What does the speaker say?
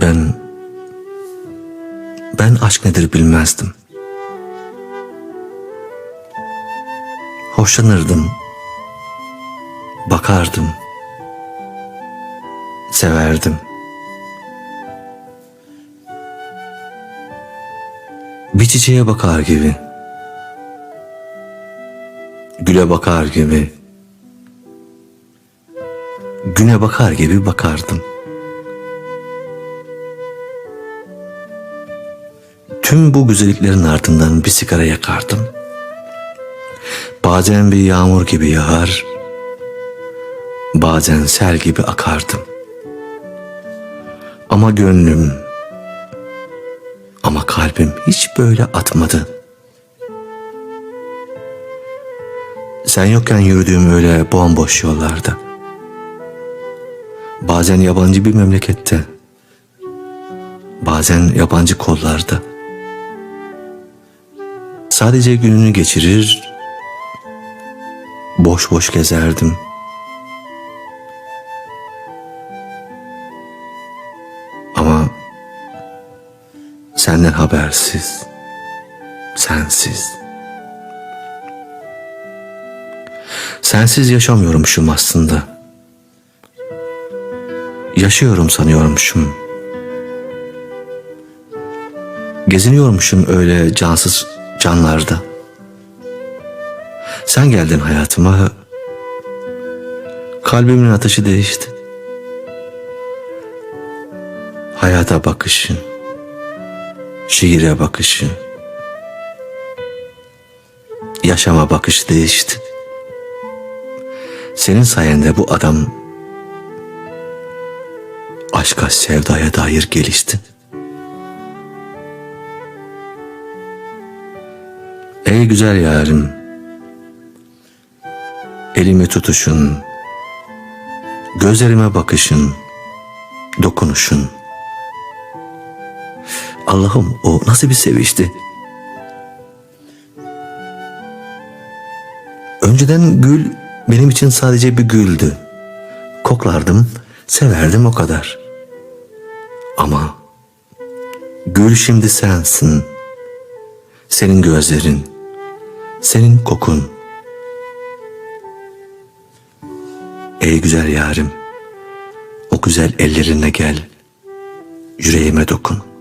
Ben aşk nedir bilmezdim. Hoşlanırdım. Bakardım. Severdim. Bir çiçeğe bakar gibi. Güle bakar gibi. Güne bakar gibi bakardım. Tüm bu güzelliklerin ardından bir sigara yakardım. Bazen bir yağmur gibi yağar, bazen sel gibi akardım. Ama gönlüm, ama kalbim hiç böyle atmadı. Sen yokken yürüdüğüm öyle bomboş yollarda. Bazen yabancı bir memlekette. Bazen yabancı kollarda. Sadece gününü geçirir, boş boş gezerdim. Ama senden habersiz, sensiz. Sensiz yaşamıyormuşum aslında. Yaşıyorum sanıyormuşum. Geziniyormuşum öyle cansız canlarda. Sen geldin hayatıma. Kalbimin ateşi değişti. Hayata bakışın, şiire bakışı, yaşama bakışı değişti. Senin sayende bu adam aşka sevdaya dair gelişti. Ey güzel yarim, elimi tutuşun, gözlerime bakışın, dokunuşun. Allah'ım o nasıl bir sevişti. Önceden gül benim için sadece bir güldü. Koklardım, severdim o kadar. Ama gül şimdi sensin. Senin gözlerin, senin kokun. Ey güzel yarim, o güzel ellerinle gel, yüreğime dokun.''